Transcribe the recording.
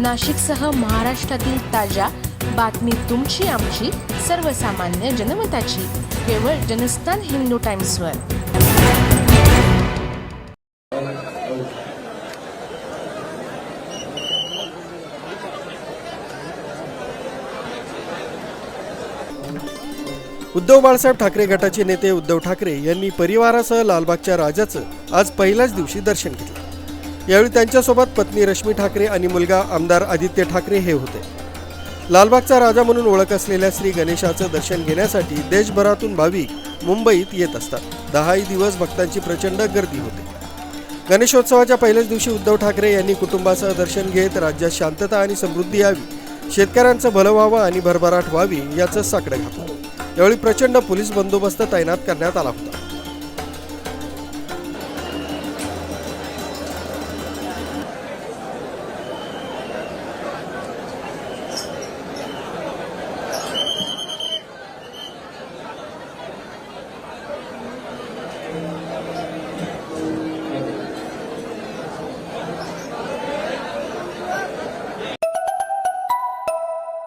नाशिकसह महाराष्ट्रातील ताज्या बातमी तुमची आमची सर्वसामान्य जनमताची. केवळ जनस्थान हिंदू टाइम्सवर. उद्धव बाळासाहेब ठाकरे गटाचे नेते उद्धव ठाकरे यांनी परिवारासह लालबागच्या राजाचं आज पहिल्याच दिवशी दर्शन घेतलं. यावेळी त्यांच्यासोबत पत्नी रश्मी ठाकरे आणि मुलगा आमदार आदित्य ठाकरे हे होते. लालबागचा राजा म्हणून ओळख असलेल्या श्री गणेशाचं दर्शन घेण्यासाठी देशभरातून भाविक मुंबईत येत असतात. दहाही दिवस भक्तांची प्रचंड गर्दी होते. गणेशोत्सवाच्या पहिल्याच दिवशी उद्धव ठाकरे यांनी कुटुंबासह दर्शन घेत राज्यात शांतता आणि समृद्धी यावी शेतकऱ्यांचं भलं व्हावं आणि भरभराट व्हावी याचं साकडं घातलं. यावेळी प्रचंड पोलीस बंदोबस्त तैनात करण्यात आला होता.